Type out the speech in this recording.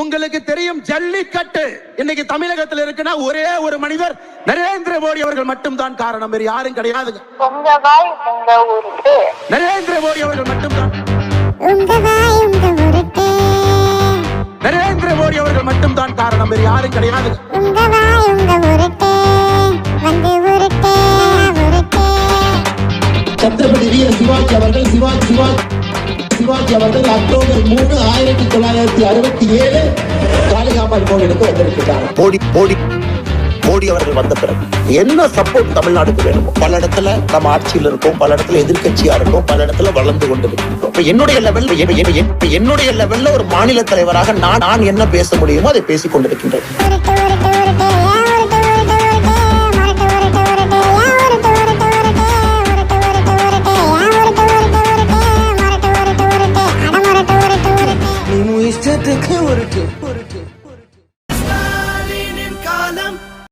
உங்களுக்கு தெரியும் ஜல்லிக்கட்டு. இன்னைக்கு தமிழகத்தில் இருக்குன்னா ஒரே ஒரு மனிதர் நரேந்திர மோடி அவர்கள் மட்டும்தான் காரணம். வேறு யாரும் ஊருக்கு. நரேந்திர மோடி அவர்கள் மட்டும்தான். நரேந்திர மோடி அவர்கள் மட்டும்தான் காரணம். வேறு யாரும் உருட்டு சத்ரபதி வீர சிவாஜி அவர்கள் சிவாஜி சிவாஜி சிவாஜி அவர்கள் அக்டோபர் மூணு ஆயிரத்தி தொள்ளாயிரத்தி அறுபத்தி ஏழு காளிகாம்பாள் கோவிலுக்கு வந்திருக்கிறார். மோடி மோடி மோடி அவர்கள் வந்த பிறகு என்ன சப்போர்ட் தமிழ்நாடுக்கு வேணுமோ பல இடத்துல நம்ம ஆட்சியில் இருக்கோம் பல இடத்துல எதிர்க்கட்சியா இருக்கோம் பல இடத்துல வளர்ந்து கொண்டு இப்ப என்னுடைய லெவல் என்னுடைய லெவல்ல ஒரு மாநில தலைவராக நான் நான் என்ன பேச முடியுமோ அதை பேசிக் கொண்டிருக்கின்றேன்.